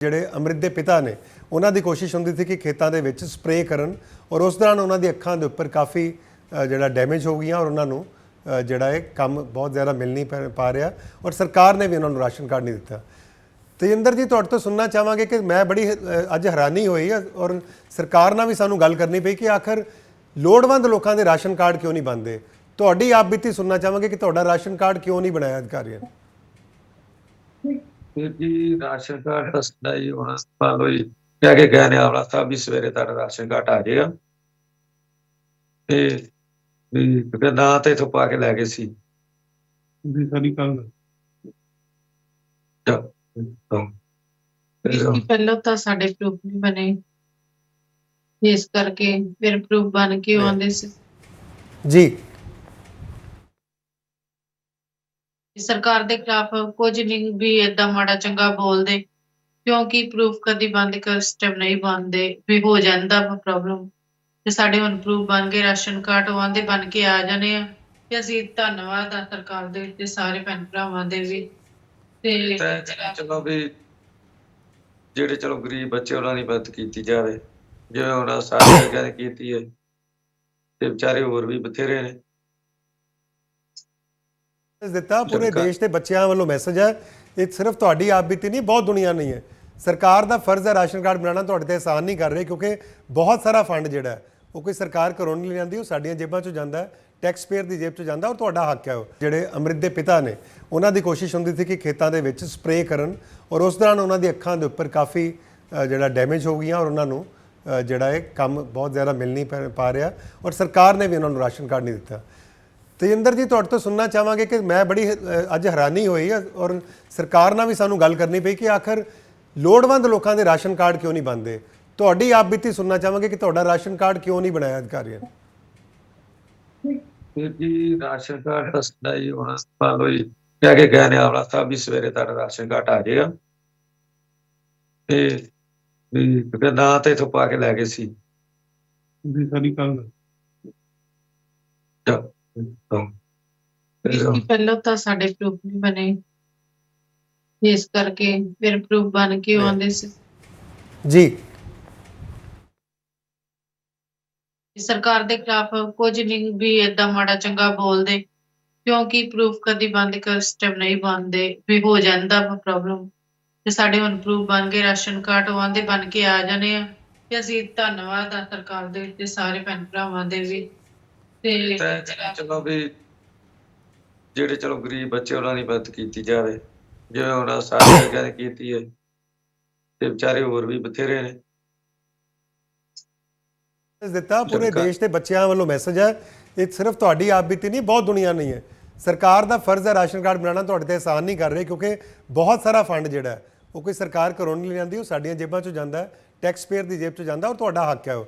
ਜਿਹੜੇ ਅੰਮ੍ਰਿਤ ਦੇ ਪਿਤਾ ਨੇ, ਉਹਨਾਂ ਦੀ ਕੋਸ਼ਿਸ਼ ਹੁੰਦੀ ਸੀ ਕਿ ਖੇਤਾਂ ਦੇ ਵਿੱਚ ਸਪਰੇਅ ਕਰਨ ਔਰ ਉਸ ਦੌਰਾਨ ਉਹਨਾਂ ਦੀ ਅੱਖਾਂ ਦੇ ਉੱਪਰ ਕਾਫੀ ਜਿਹੜਾ ਡੈਮੇਜ ਹੋ ਗਈਆਂ ਔਰ ਉਹਨਾਂ ਨੂੰ ਜਿਹੜਾ ਇਹ ਕੰਮ ਬਹੁਤ ਜ਼ਿਆਦਾ ਮਿਲ ਨਹੀਂ ਪਾ- ਪਾ ਰਿਹਾ ਔਰ ਸਰਕਾਰ ਨੇ ਵੀ ਉਹਨਾਂ ਨੂੰ ਰਾਸ਼ਨ ਕਾਰਡ ਨਹੀਂ ਦਿੱਤਾ। ਤੇਜਿੰਦਰ ਜੀ, ਤੁਹਾਡੇ ਤੋਂ ਸੁਣਨਾ ਚਾਹਾਂਗੇ ਕਿ ਮੈਂ ਬੜੀ ਅੱਜ ਹੈਰਾਨੀ ਹੋਈ ਔਰ ਸਰਕਾਰ ਨਾਲ ਵੀ ਸਾਨੂੰ ਗੱਲ ਕਰਨੀ ਪਈ ਕਿ ਆਖਰ ਲੋੜਵੰਦ ਲੋਕਾਂ ਦੇ ਰਾਸ਼ਨ ਕਾਰਡ ਕਿਉਂ ਨਹੀਂ ਬਣਦੇ? ਤੁਹਾਡੀ ਆਪ ਬੀਤੀ ਸੁਣਨਾ ਚਾਹਾਂਗੇ ਕਿ ਤੁਹਾਡਾ ਰਾਸ਼ਨ ਕਾਰਡ ਕਿਉਂ ਨਹੀਂ ਬਣਾਇਆ ਅਧਿਕਾਰੀਆਂ ਨੇ? ਵੀਰ ਜੀ ਰਾਸ਼ਨ ਕਾਰਡ ਦੱਸਦਾ ਜੀ ਹੁਣ ਮੰਨ ਲਓ ਜੀ ਕਹਿ ਕੇ ਗਏ ਨੇ ਆਵਲਾ ਸਾਹਿਬ ਵੀ ਸਵੇਰੇ ਤੁਹਾਡਾ ਰਾਸ਼ਨ ਕਾਰਡ ਆ ਜਾਏਗਾ। ਤੇ ਵੀ ਕਿਉਂਕਿ ਨਾ ਤੇ ਇਥੋਂ ਪਾ ਕੇ ਲੈ ਗਏ ਸੀ। ਵੀ ਸਾਡੀ ਕੱਲ ਹਾਂ। ਤੇ ਕਿ ਪਹਿਲਾਂ ਤਾਂ ਸਾਡੇ ਪ੍ਰੂਫ ਨਹੀਂ ਬਣੇ। ਇਸ ਕਰਕੇ ਫਿਰ ਪ੍ਰੂਫ ਬਣ ਕੇ ਆਉਂਦੇ ਸੀ। ਜੀ ਕਿ ਸਰਕਾਰ ਦੇ ਖਿਲਾਫ ਕੁਝ ਨਹੀਂ ਵੀ ਏਦਾਂ ਮਾੜਾ ਚੰਗਾ ਬੋਲਦੇ, ਕਿਉਂਕਿ ਪ੍ਰੂਫ ਕਦੀ ਬੰਦ ਕਰ ਸਟੈਪ ਨਹੀਂ ਬੰਦੇ ਵੀ ਹੋ ਜਾਂਦਾ ਪ੍ਰੋਬਲਮ ਤੇ ਸਾਡੇ ਹੁਣ ਪ੍ਰੂਫ ਬਣ ਗਏ, ਰਾਸ਼ਨ ਕਾਰਡ ਉਹ ਬਣ ਕੇ ਆ ਜਾਣੇ ਆ। ਤੇ ਅਸੀਂ ਧੰਨਵਾਦ ਆ ਸਰਕਾਰ ਦੇ ਤੇ ਸਾਰੇ ਭੈਣ ਭਰਾਵਾਂ ਦੇ ਵੀ। ਤੇ ਚਲੋ ਵੀ ਜਿਹੜੇ ਚਲੋ ਗਰੀਬ ਬੱਚੇ ਉਹਨਾਂ ਦੀ ਮਦਦ ਕੀਤੀ ਜਾਵੇ। ਜਿਵੇਂ ਉਹਨਾਂ ਸਾਰੇ ਨੇ ਕੀਤੀ ਹੈ, ਤੇ ਵਿਚਾਰੇ ਹੋਰ ਵੀ ਬਥੇਰੇ ਨੇ। ਦਿੱਤਾ ਪੂਰੇ ਦੇਸ਼ ਦੇ ਬੱਚਿਆਂ ਵੱਲੋਂ ਮੈਸੇਜ ਹੈ। ਇਹ ਸਿਰਫ ਤੁਹਾਡੀ ਆਪ ਬੀਤੀ ਨਹੀਂ ਬਹੁਤ ਦੁਨੀਆ ਨਹੀਂ ਹੈ। ਸਰਕਾਰ ਦਾ ਫਰਜ਼ ਹੈ ਰਾਸ਼ਨ ਕਾਰਡ ਬਣਾਉਣਾ ਤੁਹਾਡੇ ਤੇ ਆਸਾਨ ਨਹੀਂ ਕਰ ਰਹੇ ਕਿਉਂਕਿ ਬਹੁਤ ਸਾਰਾ ਫੰਡ ਜਿਹੜਾ ਉਹ ਕੋਈ ਸਰਕਾਰ ਘਰੋਂ ਨਹੀਂ ਲਿਆਂਦੀ ਉਹ ਸਾਡੀਆਂ ਜੇਬਾਂ 'ਚੋਂ ਜਾਂਦਾ ਟੈਕਸ ਪੇਅਰ ਦੀ ਜੇਬ 'ਚੋਂ ਜਾਂਦਾ ਔਰ ਤੁਹਾਡਾ ਹੱਕ ਹੈ ਉਹ। ਜਿਹੜੇ ਅੰਮ੍ਰਿਤ ਦੇ ਪਿਤਾ ਨੇ ਉਹਨਾਂ ਦੀ ਕੋਸ਼ਿਸ਼ ਹੁੰਦੀ ਸੀ ਕਿ ਖੇਤਾਂ ਦੇ ਵਿੱਚ ਸਪਰੇਅ ਕਰਨ ਔਰ ਉਸ ਦੌਰਾਨ ਉਹਨਾਂ ਦੀ ਅੱਖਾਂ ਦੇ ਉੱਪਰ ਕਾਫੀ ਜਿਹੜਾ ਡੈਮੇਜ ਹੋ ਗਈਆਂ ਔਰ ਉਹਨਾਂ ਨੂੰ ਜਿਹੜਾ ਇਹ ਕੰਮ ਬਹੁਤ ਜ਼ਿਆਦਾ ਮਿਲ ਨਹੀਂ ਪਾ ਰਿਹਾ ਔਰ ਸਰਕਾਰ ਨੇ ਵੀ ਉਹਨਾਂ ਨੂੰ ਰਾਸ਼ਨ ਕਾਰਡ ਨਹੀਂ ਦਿੱਤਾ। ਤੇਜਿੰਦਰ ਜੀ ਤੁਹਾਡੇ ਤੋਂ ਸੁਣਨਾ ਚਾਹਾਂਗੇ ਕਿ ਮੈਂ ਬੜੀ ਅੱਜ ਹੈਰਾਨੀ ਹੋਈ ਹੈ ਔਰ ਸਰਕਾਰ ਨਾਲ ਵੀ ਸਾਨੂੰ ਗੱਲ ਕਰਨੀ ਪਈ ਕਿ ਆਖਰ ਲੋੜਵੰਦ ਲੋਕਾਂ ਦੇ ਰਾਸ਼ਨ ਕਾਰਡ ਕਿਉਂ ਨਹੀਂ ਬਣਦੇ? ਤੁਹਾਡੀ ਆਪ ਬੀਤੀ ਸੁਣਨਾ ਚਾਹਾਂਗੇ ਕਿ ਤੁਹਾਡਾ ਰਾਸ਼ਨ ਕਾਰਡ ਕਿਉਂ ਨਹੀਂ ਬਣਾਇਆ ਅਧਿਕਾਰੀਆਂ ਨੇ? ਜੀ ਰਾਸ਼ਨ ਕਾਰਡ ਦੱਸਦਾ ਜੀ ਹੁਣ ਕਹਿ ਕੇ ਗਏ ਨੇ ਆਵਲਾ ਸਾਹਿਬ ਵੀ ਸਵੇਰੇ ਤੁਹਾਡਾ ਰਾਸ਼ਨ ਕਾਰਡ ਆ ਜਾਏਗਾ। ਤੇ ਵੀ ਕਿਉਂਕਿ ਨਾ ਤੇ ਇਥੋਂ ਪਾ ਕੇ ਲੈ ਗਏ ਸੀ। ਵੀ ਸਾਡੀ ਕੱਲ ਹਾਂ। ਕਿ ਪਹਿਲਾਂ ਤਾਂ ਸਾਡੇ ਪ੍ਰੂਫ ਨਹੀਂ ਬਣੇ। ਇਸ ਕਰਕੇ ਫਿਰ ਪ੍ਰੂਫ ਬਣ ਕੇ ਆਉਂਦੇ ਸੀ। ਜੀ। ਕਿ ਸਰਕਾਰ ਦੇ ਖਿਲਾਫ ਕੁਝ ਨਹੀਂ ਵੀ ਏਦਾਂ ਮਾੜਾ ਚੰਗਾ ਬੋਲਦੇ ਕਿਉਂਕਿ ਪ੍ਰੂਫ ਕਦੀ ਬੰਦ ਕਰ ਸਟੈਪ ਨਹੀਂ ਬੰਦੇ ਵੀ ਹੋ ਜਾਂਦਾ ਪ੍ਰੋਬਲਮ ਤੇ ਸਾਡੇ ਹੁਣ ਪ੍ਰੂਫ ਬਣ ਗਏ ਰਾਸ਼ਨ ਕਾਰਡ ਉਹ ਆਂਦੇ ਬਣ ਕੇ ਆ ਜਾਣੇ ਆ। ਤੇ ਅਸੀਂ ਧੰਨਵਾਦ ਆ ਸਰਕਾਰ ਦੇ ਤੇ ਸਾਰੇ ਭੈਣ ਭਰਾਵਾਂ ਦੇ ਵੀ। ਤੇ ਤੇ ਚਲੋ ਵੀ ਜਿਹੜੇ ਚਲੋ ਗਰੀਬ ਬੱਚੇ ਉਹਨਾਂ ਦੀ ਮਦਦ ਕੀਤੀ ਜਾਵੇ ਜਿਵੇਂ ਹੁਣ ਸਾਰੇ ਨੇ ਕੀਤੀ ਹੈ ਤੇ ਵਿਚਾਰੇ ਹੋਰ ਵੀ ਬਥੇਰੇ ਨੇ। ਦਿੱਤਾ ਪੂਰੇ ਦੇਸ਼ ਦੇ ਬੱਚਿਆਂ ਵੱਲੋਂ ਮੈਸੇਜ ਹੈ। ਇਹ ਸਿਰਫ ਤੁਹਾਡੀ ਆਪ ਬੀਤੀ ਨਹੀਂ ਬਹੁਤ ਦੁਨੀਆ ਨਹੀਂ ਹੈ। ਸਰਕਾਰ ਦਾ ਫਰਜ਼ ਹੈ ਰਾਸ਼ਨ ਕਾਰਡ ਬਣਾਉਣਾ ਤੁਹਾਡੇ ਤੇ ਆਸਾਨ ਨਹੀਂ ਕਰ ਰਹੇ ਕਿਉਂਕਿ ਬਹੁਤ ਸਾਰਾ ਫੰਡ ਜਿਹੜਾ ਉਹ ਕੋਈ ਸਰਕਾਰ ਘਰੋਂ ਨਹੀਂ ਲਿਆਂਦੀ ਉਹ ਸਾਡੀਆਂ ਜੇਬਾਂ 'ਚੋਂ ਜਾਂਦਾ ਹੈ ਟੈਕਸ ਪੇਅਰ ਦੀ ਜੇਬ 'ਚੋਂ ਜਾਂਦਾ ਔਰ ਤੁਹਾਡਾ ਹੱਕ ਹੈ ਉਹ।